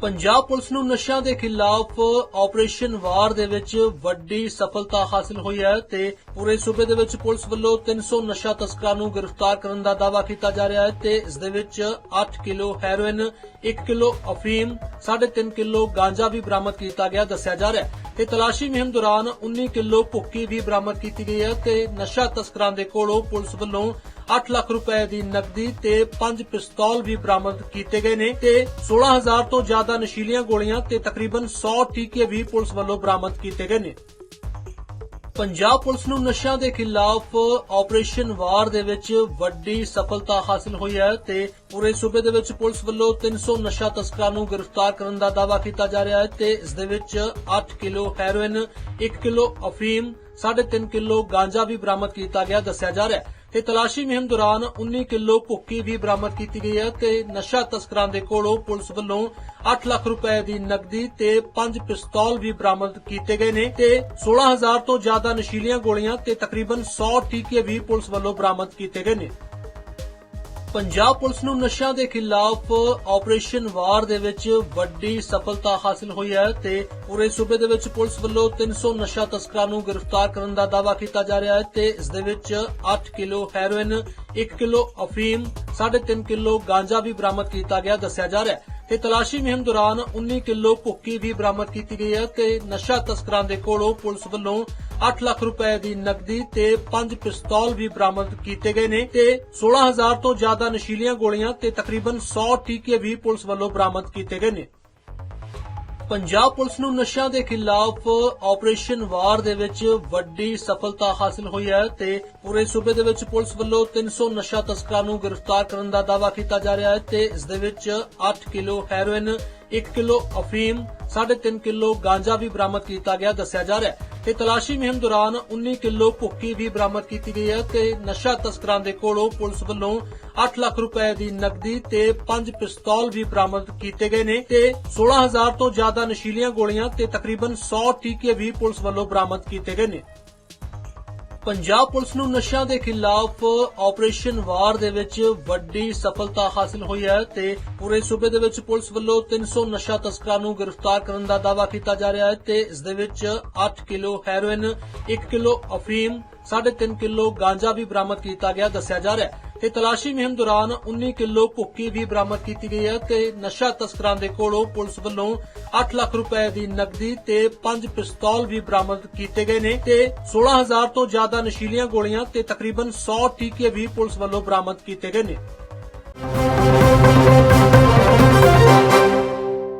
Punjab police ਨੂੰ ਨਸ਼ਿਆਂ ਦੇ ਖਿਲਾਫ ਆਪਰੇਸ਼ਨ ਵਾਰ ਦੇ ਵਿੱਚ ਵੱਡੀ ਸਫਲਤਾ ਹਾਸਲ ਹੋਈ ਹੈ ਤੇ ਪੂਰੇ ਸੂਬੇ ਦੇ ਵਿੱਚ ਪੁਲਿਸ ਵੱਲੋਂ 300 ਨਸ਼ਾ ਤਸਕਰਾਂ ਨੂੰ ਗ੍ਰਿਫਤਾਰ ਕਰਨ ਦਾ ਦਾਅਵਾ ਕੀਤਾ ਜਾ ਰਿਹਾ ਹੈ ਤੇ ਇਸ ਦੇ ਵਿੱਚ 8 ਕਿਲੋ ਹੈਰੋਇਨ 1 ਕਿਲੋ ਅਫੀਮ 3.5 ਕਿਲੋ ਗਾਂਜਾ ਵੀ ਬਰਾਮਦ ਕੀਤਾ ਗਿਆ, ਦੱਸਿਆ ਜਾ ਰਿਹਾ ਹੈ। ਤੇ ਤਲਾਸ਼ੀ ਮੁਹਿੰਮ ਦੌਰਾਨ 19 ਕਿਲੋ ਭੁੱਕੀ ਵੀ ਬਰਾਮਦ ਕੀਤੀ ਗਈ ਹੈ ਤੇ ਨਸ਼ਾ ਤਸਕਰਾਂ ਦੇ ਕੋਲੋਂ ਪੁਲਿਸ ਵੱਲੋਂ 8 ਲੱਖ ਰੁਪਏ ਦੀ ਨਕਦੀ ਤੇ 5 ਪਿਸਤੌਲ ਵੀ ਬਰਾਮਦ ਕੀਤੇ ਗਏ ਨੇ ਤੇ 16000 ਤੋਂ ਜ਼ਿਆਦਾ ਨਸ਼ੀਲੀਆਂ ਗੋਲੀਆਂ ਤੇ ਤਕਰੀਬਨ 100 ਟੀਕੇ ਵੀ ਪੁਲਿਸ ਵੱਲੋਂ ਬਰਾਮਦ ਕੀਤੇ ਗਏ ਨੇ। ਪੰਜਾਬ ਪੁਲਿਸ ਨੂੰ ਨਸ਼ਿਆਂ ਦੇ ਖਿਲਾਫ ਆਪਰੇਸ਼ਨ ਵਾਰ ਦੇ ਵਿੱਚ ਵੱਡੀ ਸਫਲਤਾ ਹਾਸਲ ਹੋਈ ਹੈ ਤੇ ਪੂਰੇ ਸੂਬੇ ਦੇ ਵਿੱਚ ਪੁਲਿਸ ਵੱਲੋਂ 300 ਨਸ਼ਾ ਤਸਕਰਾਂ ਨੂੰ ਗ੍ਰਿਫਤਾਰ ਕਰਨ ਦਾ ਦਾਅਵਾ ਕੀਤਾ ਜਾ ਰਿਹਾ ਹੈ ਤੇ ਇਸ ਦੇ ਵਿੱਚ 8 ਕਿਲੋ ਹੈਰੋਇਨ 1 ਕਿਲੋ ਅਫੀਮ 3.5 ਕਿਲੋ ਗਾਂਜਾ ਵੀ ਬਰਾਮਦ ਕੀਤਾ ਗਿਆ, ਦੱਸਿਆ ਜਾ ਰਿਹਾ ਹੈ। ਤੇ ਤਲਾਸ਼ੀ ਮੁਹਿੰਮ ਦੌਰਾਨ 19 ਕਿਲੋ ਭੁੱਕੀ ਵੀ ਬਰਾਮਦ ਕੀਤੀ ਗਈ ਹੈ ਤੇ ਨਸ਼ਾ ਤਸਕਰਾਂ ਦੇ ਕੋਲੋਂ ਪੁਲਿਸ ਵੱਲੋਂ 8 ਲੱਖ ਰੁਪਏ ਦੀ ਨਕਦੀ ਤੇ 5 ਪਿਸਤੌਲ ਵੀ ਬਰਾਮਦ ਕੀਤੇ ਗਏ ਨੇ ਤੇ 16000 ਤੋਂ ਜ਼ਿਆਦਾ ਨਸ਼ੀਲੀਆਂ ਗੋਲੀਆਂ ਤੇ ਤਕਰੀਬਨ 100 ਟੀਕੇ ਵੀ ਪੁਲਿਸ ਵੱਲੋਂ ਬਰਾਮਦ ਕੀਤੇ ਗਏ ਨੇ। ਪੰਜਾਬ ਪੁਲਿਸ ਨੂੰ ਨਸ਼ਿਆਂ ਦੇ ਖਿਲਾਫ ਆਪਰੇਸ਼ਨ ਵਾਰ ਦੇ ਵਿੱਚ ਵੱਡੀ ਸਫਲਤਾ ਹਾਸਲ ਹੋਈ ਹੈ ਤੇ ਪੂਰੇ ਸੂਬੇ ਦੇ ਵਿੱਚ ਪੁਲਿਸ ਵੱਲੋਂ 300 ਨਸ਼ਾ ਤਸਕਰਾਂ ਨੂੰ ਗ੍ਰਿਫਤਾਰ ਕਰਨ ਦਾ ਦਾਅਵਾ ਕੀਤਾ ਜਾ ਰਿਹਾ ਹੈ ਤੇ ਇਸ ਦੇ ਵਿੱਚ 8 ਕਿਲੋ ਹੈਰੋਇਨ 1 ਕਿਲੋ ਅਫੀਮ 3.5 ਕਿਲੋ ਗਾਂਜਾ ਵੀ ਬਰਾਮਦ ਕੀਤਾ ਗਿਆ, ਦੱਸਿਆ ਜਾ ਰਿਹਾ ਹੈ। ਤੇ ਤਲਾਸ਼ੀ ਮੁਹਿੰਮ ਦੌਰਾਨ 19 ਕਿਲੋ ਭੁੱਕੀ ਵੀ ਬਰਾਮਦ ਕੀਤੀ ਗਈ ਹੈ ਤੇ ਨਸ਼ਾ ਤਸਕਰਾਂ ਦੇ ਕੋਲੋਂ ਪੁਲਿਸ ਵੱਲੋਂ 8 ਲੱਖ ਰੁਪਏ ਦੀ ਨਕਦੀ ਤੇ 5 ਪਿਸਤੌਲ ਵੀ ਬਰਾਮਦ ਕੀਤੇ ਗਏ ਨੇ ਤੇ 16000 ਤੋਂ ਜ਼ਿਆਦਾ ਨਸ਼ੀਲੀਆਂ ਗੋਲੀਆਂ ਤੇ ਤਕਰੀਬਨ 100 ਟੀਕੇ ਵੀ ਪੁਲਿਸ ਵੱਲੋਂ ਬਰਾਮਦ ਕੀਤੇ ਗਏ ਨੇ। ਪੰਜਾਬ ਪੁਲਿਸ ਨੂੰ ਨਸ਼ਿਆਂ ਦੇ ਖਿਲਾਫ ਆਪਰੇਸ਼ਨ ਵਾਰ ਦੇ ਵਿੱਚ ਵੱਡੀ ਸਫਲਤਾ ਹਾਸਲ ਹੋਈ ਹੈ ਤੇ ਪੂਰੇ ਸੂਬੇ ਦੇ ਵਿੱਚ ਪੁਲਿਸ ਵੱਲੋਂ 300 ਨਸ਼ਾ ਤਸਕਰਾਂ ਨੂੰ ਗ੍ਰਿਫਤਾਰ ਕਰਨ ਦਾ ਦਾਅਵਾ ਕੀਤਾ ਜਾ ਰਿਹਾ ਹੈ ਤੇ ਇਸ ਦੇ ਵਿੱਚ 8 ਕਿਲੋ ਹੈਰੋਇਨ 1 ਕਿਲੋ ਅਫੀਮ 3.5 ਕਿਲੋ ਗਾਂਜਾ ਵੀ ਬਰਾਮਦ ਕੀਤਾ ਗਿਆ, ਦੱਸਿਆ ਜਾ ਰਿਹਾ ਹੈ। ਤੇ ਤਲਾਸ਼ੀ ਮੁਹਿੰਮ ਦੌਰਾਨ 19 ਕਿਲੋ ਭੁੱਕੀ ਵੀ ਬਰਾਮਦ ਕੀਤੀ ਗਈ ਹੈ ਤੇ ਨਸ਼ਾ ਤਸਕਰਾਂ ਦੇ ਕੋਲੋਂ ਪੁਲਿਸ ਵੱਲੋਂ 8 ਲੱਖ ਰੁਪਏ ਦੀ ਨਕਦੀ ਤੇ 5 ਪਿਸਤੌਲ ਵੀ ਬਰਾਮਦ ਕੀਤੇ ਗਏ ਨੇ ਤੇ 16000 ਤੋਂ ਜ਼ਿਆਦਾ ਨਸ਼ੀਲੀਆਂ ਗੋਲੀਆਂ ਤੇ ਤਕਰੀਬਨ 100 ਟੀਕੇ ਵੀ ਪੁਲਿਸ ਵੱਲੋਂ ਬਰਾਮਦ ਕੀਤੇ ਗਏ ਨੇ। ਪੰਜਾਬ ਪੁਲਿਸ ਨੂੰ ਨਸ਼ਿਆਂ ਦੇ ਖਿਲਾਫ ਆਪਰੇਸ਼ਨ ਵਾਰ ਦੇ ਵਿੱਚ ਵੱਡੀ ਸਫਲਤਾ ਹਾਸਲ ਹੋਈ ਹੈ ਤੇ ਪੂਰੇ ਸੂਬੇ ਦੇ ਵਿੱਚ ਪੁਲਿਸ ਵੱਲੋਂ 300 ਨਸ਼ਾ ਤਸਕਰਾਂ ਨੂੰ ਗ੍ਰਿਫਤਾਰ ਕਰਨ ਦਾ ਦਾਅਵਾ ਕੀਤਾ ਜਾ ਰਿਹਾ ਹੈ ਤੇ ਇਸ ਦੇ ਵਿੱਚ 8 ਕਿਲੋ ਹੈਰੋਇਨ 1 ਕਿਲੋ ਅਫੀਮ 3.5 ਕਿਲੋ ਗਾਂਜਾ ਵੀ ਬਰਾਮਦ ਕੀਤਾ ਗਿਆ, ਦੱਸਿਆ ਜਾ ਰਿਹਾ ਹੈ। ਇਹ ਤਲਾਸ਼ੀ ਮੁਹਿੰਮ ਦੌਰਾਨ 19 ਕਿਲੋ ਭੁੱਕੀ ਵੀ ਬਰਾਮਦ ਕੀਤੀ ਗਈ ਹੈ ਤੇ ਨਸ਼ਾ ਤਸਕਰਾਂ ਦੇ ਕੋਲੋਂ ਪੁਲਿਸ ਵੱਲੋਂ 8 ਲੱਖ ਰੁਪਏ ਦੀ ਨਕਦੀ ਤੇ 5 ਪਿਸਤੌਲ ਵੀ ਬਰਾਮਦ ਕੀਤੇ ਗਏ ਨੇ ਤੇ 16000 ਤੋਂ ਜ਼ਿਆਦਾ ਨਸ਼ੀਲੀਆਂ ਗੋਲੀਆਂ ਤੇ ਤਕਰੀਬਨ 100 ਟੀਕੇ ਵੀ ਪੁਲਿਸ ਵੱਲੋਂ ਬਰਾਮਦ ਕੀਤੇ ਗਏ ਨੇ।